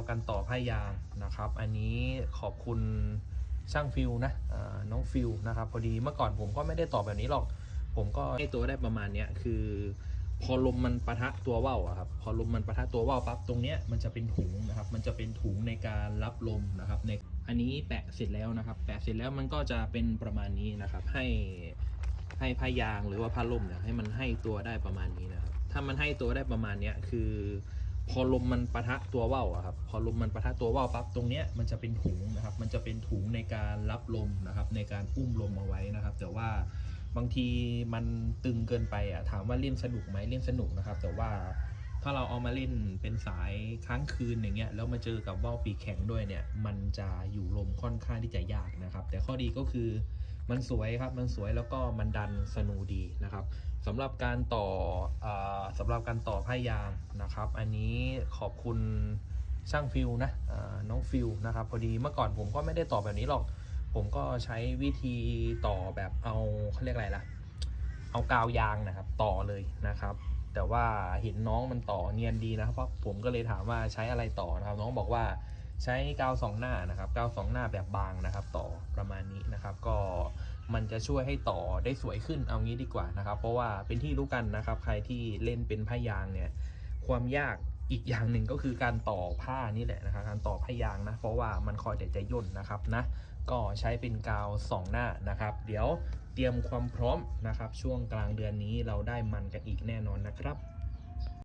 รับการต่อผ้ายางนะครับ อันนี้ขอบคุณช่างฟิลนะน้องฟิลนะครับ พอดีเมื่อก่อนผมก็ไม่ได้ต่อแบบนี้หรอก ผมก็ให้ตัวได้ประมาณเนี้ยคือพอลมมันปะทะตัวว่าวอะครับพอลมมันปะทะตัวว่าวปั๊บตรงเนี้ยมันจะเป็นถุงนะครับ มันจะเป็นถุงในการรับลมนะครับในอันนี้แปะเสร็จแล้วนะครับ แปะเสร็จแล้วมันก็จะเป็นประมาณนี้นะครับ ให้ให้ผ้ายางหรือว่าผ้าล่มเนี่ยให้มันให้ตัวได้ประมาณนี้นะครับ ถ้ามันให้ตัวได้ประมาณเนี้ยคือ พอลมมันปะทะตัวว่าวอะครับ พอลมมันปะทะตัวว่าวปั๊บตรงเนี้ยมันจะเป็นถุงนะครับ มันจะเป็นถุงในการรับลมนะครับ ในการอุ้มลมเอาไว้นะครับ แต่ว่าบางทีมันตึงเกินไปอะถามว่าเล่นสนุกไหมเล่นสนุกนะครับ แต่ว่าถ้าเราเอามาเล่นเป็นสายค้างคืนอย่างเงี้ยแล้วมาเจอกับว่าวปีกแข็งด้วยเนี่ย มันจะอยู่ลมค่อนข้างที่จะยากนะครับ แต่ข้อดีก็คือ มันสวยครับ มันสวยแล้วก็มันดันสนูดีนะครับสำหรับการต่ออสำหรับการต่อผ้ายางนะครับ อันนี้ขอบคุณช่างฟิลนะน้องฟิลนะครับ พอดีเมื่อก่อนผมก็ไม่ได้ต่อแบบนี้หรอก ผมก็ใช้วิธีต่อแบบเอาเขาเรียกอะไรล่ะ เอากาวยางนะครับ ต่อเลยนะครับ แต่ว่าเห็นน้องมันต่อเนียนดีนะครับเพราะผมก็เลยถามว่าใช้อะไรต่อนะครับ น้องบอกว่าใช้กาวสองหน้านะครับกาวสองหน้าแบบบางนะครับ ต่อประมาณนี้นะครับ มันจะช่วยให้ต่อได้สวยขึ้นเอางี้ดีกว่านะครับ เพราะว่าเป็นที่รู้กันนะครับ ใครที่เล่นเป็นผ้ายางเนี่ยความยากอีกอย่างหนึ่งก็คือการต่อผ้านี่แหละนะครับการต่อผ้ายางนะเพราะว่ามันคอยแต่จะย่นนะครับนะก็ใช้เป็นกาวสองหน้านะครับ เดี๋ยวเตรียมความพร้อมนะครับ ช่วงกลางเดือนนี้เราได้มันกันอีกแน่นอนนะครับ